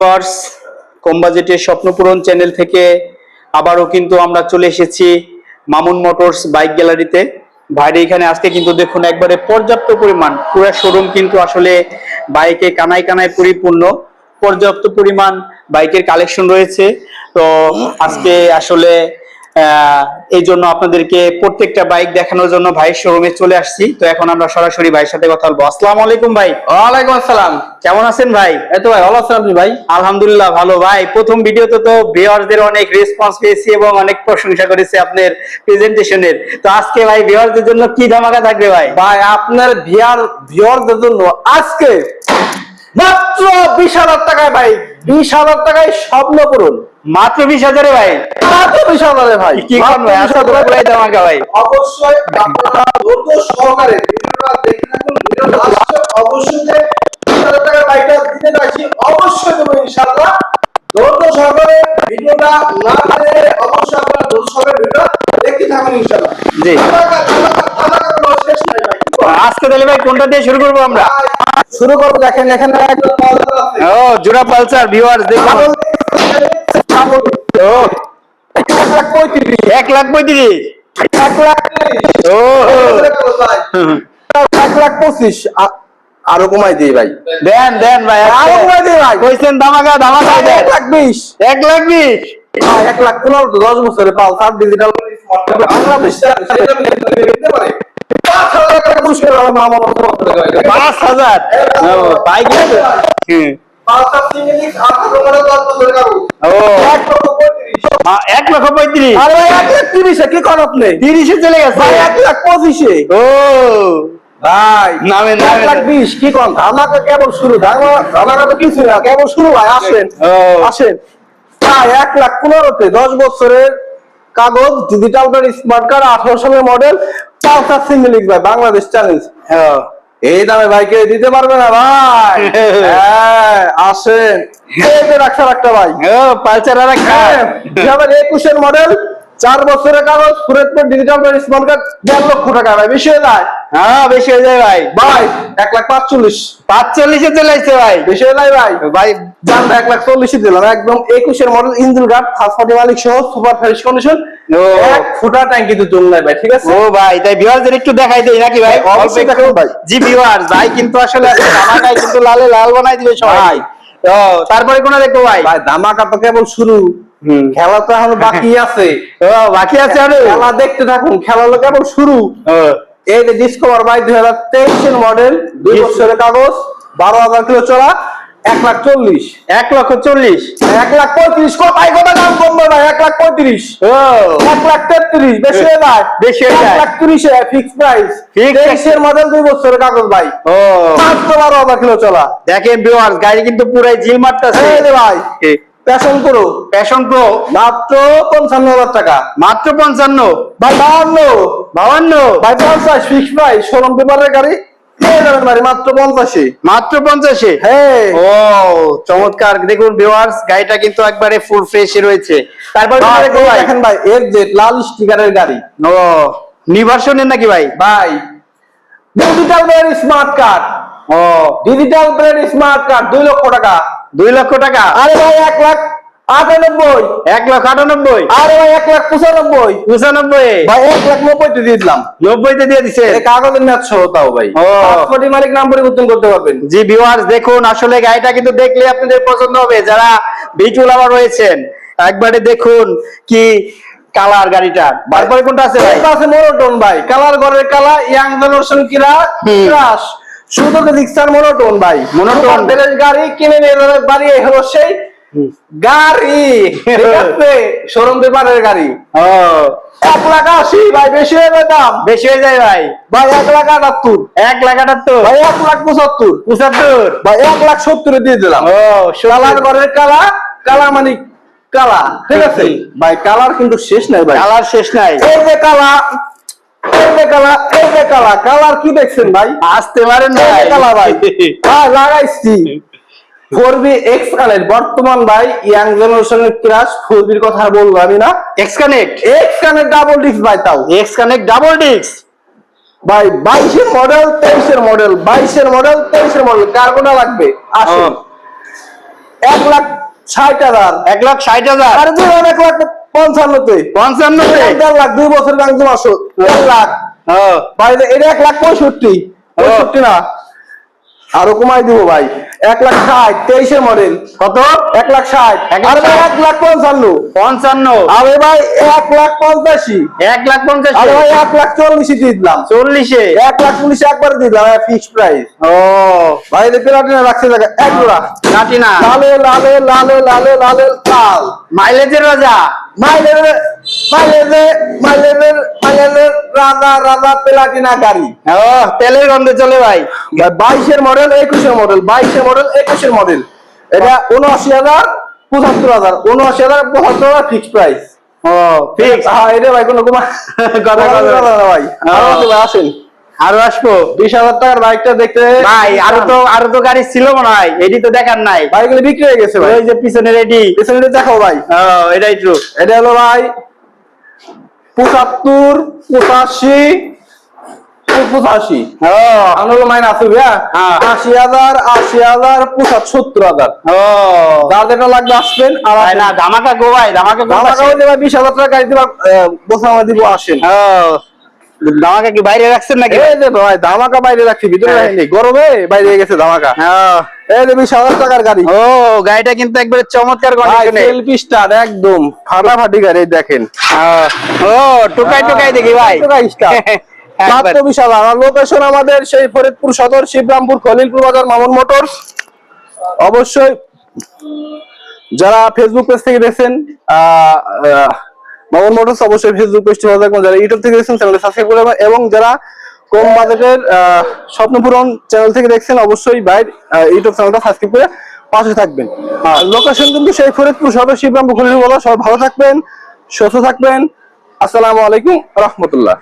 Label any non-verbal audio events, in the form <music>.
Viewers কম স্বপ্নপূরণ channel থেকে আবারও কিন্তু আমরা চলে এসেছি মামুন মোটরস বাইক গ্যালারিতে। ভাইরে, এখানে আজকে কিন্তু দেখুন একবারে পর্যাপ্ত পরিমাণ, পুরো শোরুম কিন্তু আসলে বাইকে কানায় কানায় পরিপূর্ণ। পর্যাপ্ত পরিমাণ বাইকের কালেকশন রয়েছে। তো আজকে আসলে এই জন্য আপনাদেরকে প্রত্যেকটা বাইক দেখানোর জন্য ভাইয়ের শোরুমে চলে আসছি। তো এখন আমরা সরাসরি ভাইয়ের সাথে কথা বলব। আসসালামু আলাইকুম ভাই। ওয়ালাইকুম আসসালাম। কেমন আছেন ভাই? এই তো ভাই ভালো আছেন আপনি ভাই? আলহামদুলিল্লাহ ভালো ভাই। প্রথম ভিডিওতে তো ভিউয়ারদের অনেক রেসপন্স পেয়েছি এবং অনেক প্রশংসা করেছি আপনার প্রেজেন্টেশনের তো আজকে ভাই ভিউয়ারদের জন্য কি ধামাকা থাকবে ভাই? ভাই আপনার ভিআর ভিওরদের জন্য আজকে মাত্র বিশ হাজার টাকায় ভাই বিশ হাজার টাকায় স্বপ্ন পূরণ। মাত্র বিশ হাজারে ভাই। মাত্র বিশ হাজারে ভাই। কি করব এত 20,000 পুরাই ধামাকা ভাই। অবশ্যই আপনারা সহকারে ভিডিওটা দেখে থাকুন ভিডিওটা আসছে অবশ্যই যে বিশ বাইকটা দিতে চাইছি অবশ্যই দেবো ইনশাআল্লাহ। ধৈর্য সহকারে ভিডিওটা না পেলে অবশ্যই আপনারা সহকারে দেখতে থাকুন ইনশাআল্লাহ। জি। ভাই? আজকে তাহলে ভাই কোনটা দিয়ে শুরু করব আমরা? শুরু করব দেখেন এখানে ও জোড়া পালসার ভিউয়ার্স দেখুন। এক লাখ পঁয়ত্রিশ। এক লাখ ও। এক লাখ পঁচিশ। আরও কমাই দিই ভাই। দেন দেন ভাই আরও কমাই দিই ভাই। কইছেন ধামাকা ধামাকা দেন। এক লাখ বিশ। এক লাখ বিশ। এক লাখ পনেরো তো দশ বছরে ডিজিটাল সেটা দিতে পারে। পাঁচ হাজার বছরের কাগজ। ও এক লক্ষ পঁয়ত্রিশ। আ- এক লক্ষ পঁয়ত্রিশ। আরে ভাই এক লাখ তিরিশে কি কর আপনি তিরিশে চলে গেছে। ভাই এক লাখ পঁচিশে। ও ভাই। নামে এক লাখ বিশ কি কন ধামাকা কেবল শুরু ধামাকা তো কিছু না কেবল শুরু ভাই আসেন। আসেন। ভাই এক লাখ পনেরোতে দশ বছরের কাগজ ডিজিটাল স্মার্ট কার্ড আঠারো সালের মডেল ভাই বাংলাদেশ চ্যালেঞ্জ এই দামে ভাই কেউ দিতে পারবে না ভাই। <laughs> আসেন। ভাই। পালসার আর একটা হ্যাঁ দুই হাজার একুশের মডেল চার বছরের কাগজ ডিজিটাল স্মার্ট কার্ড দেড় লক্ষ টাকা ভাই বেশি হয়ে যায়। হ্যাঁ বেশি হয়ে যায় ভাই। ভাই এক লাখ পাঁচচল্লিশ। পাঁচচল্লিশে চলে আসছে ভাই। বেশি হয়ে যায় ভাই। ভাই। জান এক লাখ চল্লিশে দিলাম। একদম একুশের model engine guard first party মালিক সহ সুপার ফ্রেশ কন্ডিশন। এক ফুটা ট্যাঙ্কি তো জম নাই ভাই ঠিক আছে? ও ভাই তাই ভিউয়ারদের একটু দেখাই দেই নাকি ভাই? অবশ্যই অল্প দেখাবো ভাই। জি ভিউয়ার্স ভাই কিন্তু আসলে <laughs> কিন্তু লালে লাল বানাই দিবে সবাই। তারপরে কোন দেখব ভাই? ভাই ধামাকা তো কেবল শুরু। হুম। খেলা তো এখন বাকি <laughs> আছে। বাকি আছে আরে? খেলা দেখতে থাকুন খেলা হলো কেবল শুরু। এই যে ডিসকভার বাইক দুই হাজার তেইশের মডেল দুই. বছরের কাগজ বারো হাজার কিলো চলা এক লাখ চল্লিশ। এক লক্ষ চল্লিশ। এক লাখ পঁয়ত্রিশ কোথায় কোথায় দাম কমবে ভাই এক লাখ পঁয়ত্রিশ। এক লাখ তেত্রিশ বেশি যায়। বেশি। এক লাখ তিরিশে ফিক্স প্রাইস তেইশের মডেল দুই বছরের কাগজ ভাই। ও। মাত্র বারো হাজার কিলো চলা। দেখেন ভিউয়ার্স গাড়ি কিন্তু পুরাই জিল মারতেছে। ভাই প্যাশন করো প্যাশন প্রো মাত্র পঞ্চান্ন হাজার টাকা। মাত্র পঞ্চান্ন। ভাই বাহান্ন বাউান্ন ভাই পঞ্চাশ ফিক্স প্রাইস শোরুম পেপারের গাড়ি। মাত্র পঞ্চাশে। মাত্র পঞ্চাশে? হ্যাঁ। ও চমৎকার। দেখুন ভিউয়ার্স গাড়িটা কিন্তু একবারে ফুল ফ্রেশ রয়েছে। তারপর ভাই, দেখো এই ভাই দেখেন ভাই এর যে লাল স্টিকারের গাড়ি। ও নিভার্সনের নাকি ভাই? ভাই ডিজিটাল ব্র্যান্ড স্মার্ট কার্ড ও। ডিজিটাল ব্র্যান্ড স্মার্ট কার্ড দুই লক্ষ টাকা। দুই লক্ষ টাকা? আরে ভাই এক লাখ আটানব্বই। এক লক্ষ আটানব্বই। আরে ভাই এক লাখ পঁচানব্বই। পঁচানব্বই। ভাই এক লাখ নব্বইতে দিয়ে দিলাম। নব্বইতে দিয়ে দিছে। কাগজের ম্যাচ সহ তাও ভাই। পাসপোর্টের মালিক নাম পরিবর্তন করতে পারবেন। জি ভিউয়ার্স দেখুন আসলে গাড়িটা কিন্তু দেখলে আপনাদের পছন্দ হবে। যারা ভিজুয়াল আবার রয়েছেন একবারে দেখুন কি কালার গাড়িটা। তারপরে কোনটা আছে ভাই? আছে মোনোটোন ভাই? কালার ঘরের কালা ইয়াং জেনারেশন কিরা। ক্রাশ শুধু মোনোটোন ভাই। মোনোটোন গাড়ি কিনে নিয়ে বাড়ি হলো সেই গাড়ি। ঠিক আছে? শোরুম পেপারের গাড়ি। ও। এক লাখ আশি ভাই বেশি হয়ে যাবে দাম। বেশি হয়ে যায় ভাই। ভাই এক লাখ আটাত্তর। এক লাখ আটাত্তর? ভাই এক লাখ পঁচাত্তর। পঁচাত্তর? ভাই এক লাখ সত্তরে দিয়ে দিলাম। ও কালার ঘরের কালা কালা মানে কালা। ঠিক আছে? ভাই কালার কিন্তু শেষ নাই ভাই। কালার শেষ নাই। এই যে কালা কালা কালা কালার কি দেখছেন ভাই? আসতে পারেন কালা ভাই। <laughs> ভাই লাগাইছি। ফোর বি এক্স কানের বর্তমান ভাই ইয়াং জেনারেশনের ক্রাশ ফোর বির কথা আর বলব আমি না। X connect X connect double disc ভাই তাও। এক্স কানেক্ট ডাবল ডিস্ক ভাই বাইশের মডেল তেইশের মডেল বাইশের মডেল তেইশের মডেল কার কোনটা লাগবে? আসুন এক লাখ ষাট হাজার। এক লাখ ষাট হাজার? আরে দুই এক লাখ পঞ্চান্নতে। পঞ্চান্নতে? দেড় লাখ দুই বছর ব্যাংক জমা আসো। দেড় লাখ। ও। ভাই এটা এক লাখ পঁয়ষট্টি। পঁয়ষট্টি না। আরও কমাই দিব ভাই। এক লাখ ষাট তেইশের মডেল কত? এক লাখ ষাট। এক লাখ ভাই এক লাখ পঞ্চান্ন। পঞ্চান্ন। আরে ভাই এক লাখ পঞ্চাশি। এক লাখ পঞ্চাশ। আরে ভাই এক লাখ চল্লিশে দিয়ে দিলাম। চল্লিশে। এক লাখ চল্লিশে একবারে দিয়ে দিলাম ফিক্সড প্রাইস ও। ভাই প্লাটিনা রাখছে জায়গা এক জোড়া। নাটি না লালে লালে লালে লালে লালে লাল। মাইলেজের রাজা। মাইলের মাইলের মাইলের রাজা রাজা প্লাটিনা গাড়ি। ও তেলের গন্ধে চলে ভাই। ভাই বাইশের মডেল একুশের মডেল বাইশের মডেল একুশের মডেল এটা উনআশি হাজার পঁচাত্তর হাজার। উনআশি হাজার পঁচাত্তর হাজার ফিক্সড প্রাইস ও ফিক্স হ্যাঁ এটা ভাই কোনো কমা কথা কথা কথা। ভাই। আরও আসেন। আরও আসব। বিশ হাজার টাকার বাইকটা দেখতে ভাই আরও তো আরও তো গাড়ি ছিল মনে হয়। এটি তো দেখার নাই। বাইকগুলো বিক্রি হয়ে গেছে ভাই। ওই যে পিছনের এটি। পেছনে দেখো ভাই। এটাই ট্রু এটা হলো ভাই পঁচাত্তর পঁচাশি পঁচাশি। আনলো মাইন আছে ভাইয়া। আশি হাজার আশি হাজার পঁচাত্তর সত্তর হাজার ও লাগবে আসবেন আর। না ধামাকা গোবাই ধামাকা ভাই। বিশ হাজার টাকা গাড়ি দিবা বসে আমার দিব আসেন। ধামাকা কি বাইরে রাখছেন নাকি? এই যে ভাই ধামাকা বাইরে রাখছি ভিতরে হ্যাঁ। রাখিনি গরমে বাইরে গেছে ধামাকা। এই যে বিশ হাজার টাকার গাড়ি। ও গাড়িটা কিন্তু একবারে চমৎকার কন্ডিশনে সেলফি স্টার একদম ফাটাফাটি গাড়ি দেখেন। ও টুকাই টুকাই দেখি ভাই। টুকাই। মাত্র আর লোকেশন আমাদের সেই ফরিদপুর সদর শিবরামপুর খলিলপুর বাজার মামুন মোটরস। অবশ্যই যারা ফেসবুক পেজ থেকে দেখছেন আহ, মামুন মোটরস অবশ্যই ফেসবুক পেজটি ভালো থাকবেন যারা ইউটিউব থেকে দেখছেন চ্যানেলটি সাবস্ক্রাইব করে এবং যারা কম বাজেটের স্বপ্নপূরণ চ্যানেল থেকে দেখছেন, অবশ্যই বাইর ইউটিউব চ্যানেলটা সাবস্ক্রাইব করে পাশে থাকবেন। আর লোকেশন কিন্তু সেই ফরিদপুর সদর শিবরাম খলিলপুর বলা সবাই ভালো থাকবেন, সুস্থ থাকবেন। আসসালামু আলাইকুম রহমতুল্লাহ।